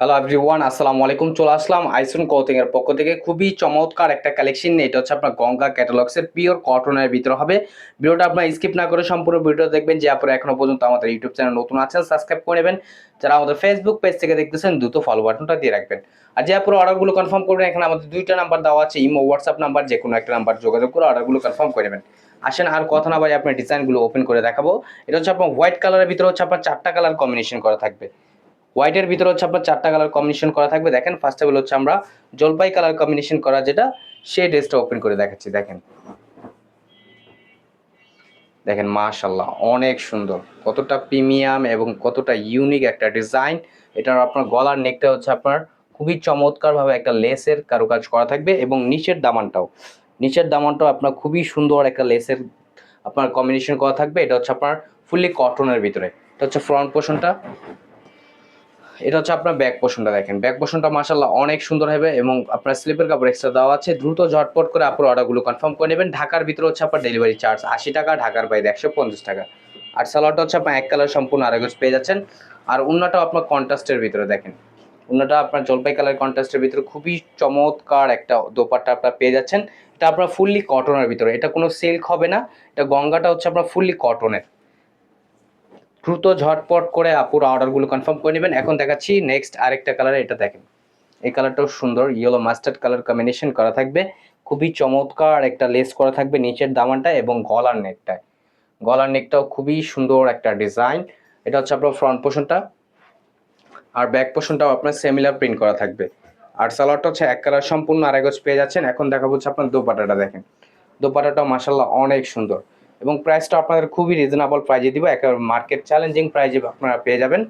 Hello everyone আসসালামু আলাইকুম চলে আসলাম আইসন কোথিং এর পক্ষ থেকে। খুবই চমৎকার একটা কালেকশন নিয়ে। এটা হচ্ছে আপনার গঙ্গা ক্যাটালগসের পিওর কটনের ভিতরে হবে। ভিডিওটা আপনার স্কিপ না করে সম্পূর্ণ ভিডিও দেখবেন। যে আপনারা এখনও পর্যন্ত আমাদের ইউটিউব চ্যানেল নতুন আছেন সাবস্ক্রাইব করে নেবেন। যারা আমাদের ফেসবুক পেজ থেকে দেখতেছেন, দ্রুত ফলো বাটনটা দিয়ে রাখবেন। আর যে আপনারা অর্ডারগুলো কনফার্ম করবেন, এখানে আমাদের দুইটা নাম্বার দেওয়া আছে। ইমো হোয়াটসঅ্যাপ নাম্বার যে কোনো একটা নাম্বার যোগাযোগ করে অর্ডারগুলো কনফার্ম করে নেবেন। আসেন, আর কথা না বাজে আপনার ডিজাইনগুলো ওপেন করে দেখাবো। এটা হচ্ছে আপনার হোয়াইট কালারের ভিতরে হচ্ছে আপনার চারটা কালার কম্বিনেশন করা থাকবে। হোয়াইটের ভিতরে হচ্ছে আপনার চারটা কালার কম্বিনেশন করা থাকবে। দেখেন ফার্স্ট অফ হচ্ছে আমরা জলপাই কালার কম্বিনেশন করা, যেটা সেই ড্রেসটা ওপেন করে দেখাচ্ছি। দেখেন। দেখেন মাশাল্লাহ অনেক সুন্দর। কতটা প্রিমিয়াম এবং কতটা ইউনিক একটা ডিজাইন এটার আপনার গলার নেকটা হচ্ছে আপনার খুবই চমৎকারভাবে একটা লেসের কারুকাজ করা থাকবে এবং নিচের দামানটাও। নিচের দামানটাও আপনার খুবই সুন্দর একটা লেসের আপনার কম্বিনেশন করা থাকবে। এটা হচ্ছে আপনার ফুললি কটনের ভিতরে। এটা হচ্ছে ফ্রন্ট পোর্শনটা এটা হচ্ছে আপনার ব্যাক পোর্শনটা দেখেন। ব্যাক পোর্শনটা মাসাল্লাহ অনেক সুন্দর হবে এবং আপনার স্লিপের কাপড় এক্সট্রা দেওয়া আছে। দ্রুত ঝটপট করে আপনার অর্ডারগুলো কনফার্ম করে নেবেন। ঢাকার ভিতরে হচ্ছে আপনার ডেলিভারি চার্জ আশি টাকা, ঢাকার বাইরে একশো পঞ্চাশ টাকা। আর সালোয়ারটা হচ্ছে আপনার এক কালার সম্পূর্ণ আরেকজ পেয়ে যাচ্ছেন। আর অন্যটাও আপনার কন্ট্রাস্টের ভিতরে দেখেন। অন্যটা আপনার জলপাই কালার কন্ট্রাস্টের ভিতরে খুবই চমৎকার একটা দোপাট্টা আপনার পেয়ে যাচ্ছেন। এটা আপনার ফুললি কটনের ভিতরে। এটা কোনো সিল্ক হবে না। এটা গঙ্গাটা হচ্ছে আপনার ফুললি কটনের দ্রুত ঝটপট করে আপুর অর্ডারগুলো কনফার্ম করে নেবেন। এখন দেখাচ্ছি নেক্সট আরেকটা কালার এটা দেখেন। এই কালারটাও সুন্দর ইয়েলো মাস্টার্ড কালার কম্বিনেশন করা থাকবে। খুবই চমৎকার একটা লেস করা থাকবে নিচের দামানটা এবং গলার নেকটায় গলার নেকটাও খুবই সুন্দর একটা ডিজাইন এটা হচ্ছে আপনার ফ্রন্ট পোর্শনটা আর ব্যাক পোর্শনটাও আপনার সেমিলার প্রিন্ট করা থাকবে। আর সালোয়ারটা হচ্ছে এক কালার সম্পূর্ণ আরেকজ পেয়ে যাচ্ছেন। এখন দেখাবো হচ্ছে আপনার দোপাটাটা দেখেন। দোপাটাটাও মাসাল্লাহ অনেক সুন্দর। এবং প্রাইসটা আপনাদের খুবই রিজনেবল প্রাইজে দিব। একেবারে মার্কেট চ্যালেঞ্জিং প্রাইজে আপনারা পেয়ে যাবেন।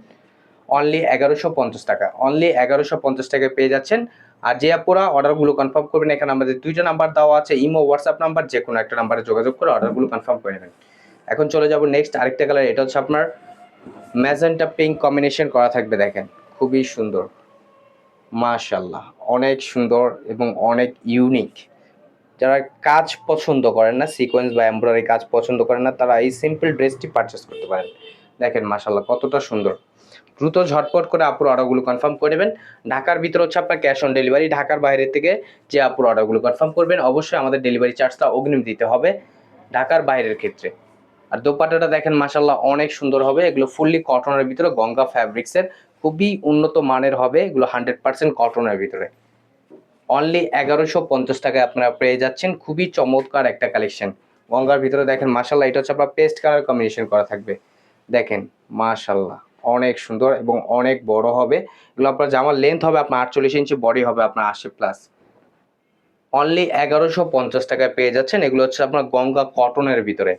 অনলি এগারোশো পঞ্চাশ টাকা। অনলি এগারোশো পঞ্চাশ টাকায় পেয়ে যাচ্ছেন। আর যে আপুরা অর্ডারগুলো কনফার্ম করবেন, এখানে আমাদের দুইটা নাম্বার দেওয়া আছে ইমো হোয়াটসঅ্যাপ নাম্বার যে কোনো একটা নাম্বারে যোগাযোগ করে অর্ডারগুলো কনফার্ম করে নেবেন। এখন চলে যাব নেক্সট আরেকটা কালার এটা হচ্ছে আপনার ম্যাজেন্টা পিঙ্ক কম্বিনেশন করা থাকবে, দেখেন। খুবই সুন্দর। মাশাল্লাহ অনেক সুন্দর এবং অনেক ইউনিক যারা কাজ পছন্দ করেন না সিকোয়েন্স বা এমব্রয়ডারি কাজ পছন্দ করেন না, তারা এই সিম্পল ড্রেসটি পারচেস করতে পারেন। দেখেন মাশাল্লাহ কতটা সুন্দর। দ্রুত ঝটপট করে আপুর অর্ডারগুলো কনফার্ম করে নেবেন। ঢাকার ভিতরে হচ্ছে আপনার ক্যাশ অন ডেলিভারি ঢাকার বাইরে থেকে যে আপুর অর্ডারগুলো কনফার্ম করবেন, অবশ্যই আমাদের ডেলিভারি চার্জটা অগ্রিম দিতে হবে ঢাকার বাইরের ক্ষেত্রে। আর দোপাট্টাটা দেখেন মাশাল্লাহ অনেক সুন্দর হবে। এগুলো ফুললি কটনের ভিতরে, গঙ্গা ফ্যাব্রিক্সের খুবই উন্নত মানের হবে। এগুলো হান্ড্রেড পার্সেন্ট কটনের ভিতরে। অনলি এগারোশো পঞ্চাশ টাকায় আপনারা পেয়ে যাচ্ছেন। খুবই চমৎকার একটা কালেকশন গঙ্গার ভিতরে দেখেন মাশাল্লাহ এটা হচ্ছে আপনার পেস্ট কালার কম্বিনেশন করা থাকবে। দেখেন মাশাল্লাহ অনেক সুন্দর এবং অনেক বড় হবে। এগুলো আপনার জামার লেন্থ হবে, আপনার আটচল্লিশ ইঞ্চি বডি হবে আপনার আশি প্লাস অনলি এগারোশো পঞ্চাশ টাকায় পেয়ে যাচ্ছেন। এগুলো হচ্ছে আপনার গঙ্গা কটনের ভিতরে।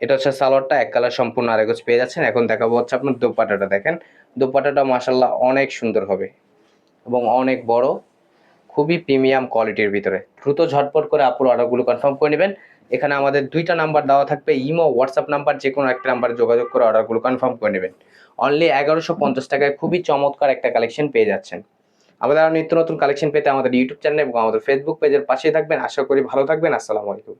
এটা হচ্ছে সালোয়ারটা, এক কালার সম্পূর্ণ আরেকজ পেয়ে যাচ্ছেন। এখন দেখাবো হচ্ছে আপনার দোপাটাটা, দেখেন। দোপাটাটা মাসাল্লাহ অনেক সুন্দর হবে এবং অনেক বড়। খুবই প্রিমিয়াম কোয়ালিটির ভিতরে। দ্রুত ঝটপট করে আপুর অর্ডারগুলো কনফার্ম করে নেবেন। এখানে আমাদের দুইটা নাম্বার দেওয়া থাকবে ইমো হোয়াটসঅ্যাপ নাম্বার যে কোনো একটা নাম্বার যোগাযোগ করে অর্ডারগুলো কনফার্ম করে নেবেন। অনলি এগারোশো পঞ্চাশ টাকায় খুবই চমৎকার একটা কালেকশন পেয়ে যাচ্ছেন। আমাদের আরও নিত্য নতুন কালেকশন পেতে আমাদের ইউটিউব চ্যানেল এবং আমাদের ফেসবুক পেজের পাশেই থাকবেন। আশা করি ভালো থাকবেন। আসসালামু আলাইকুম।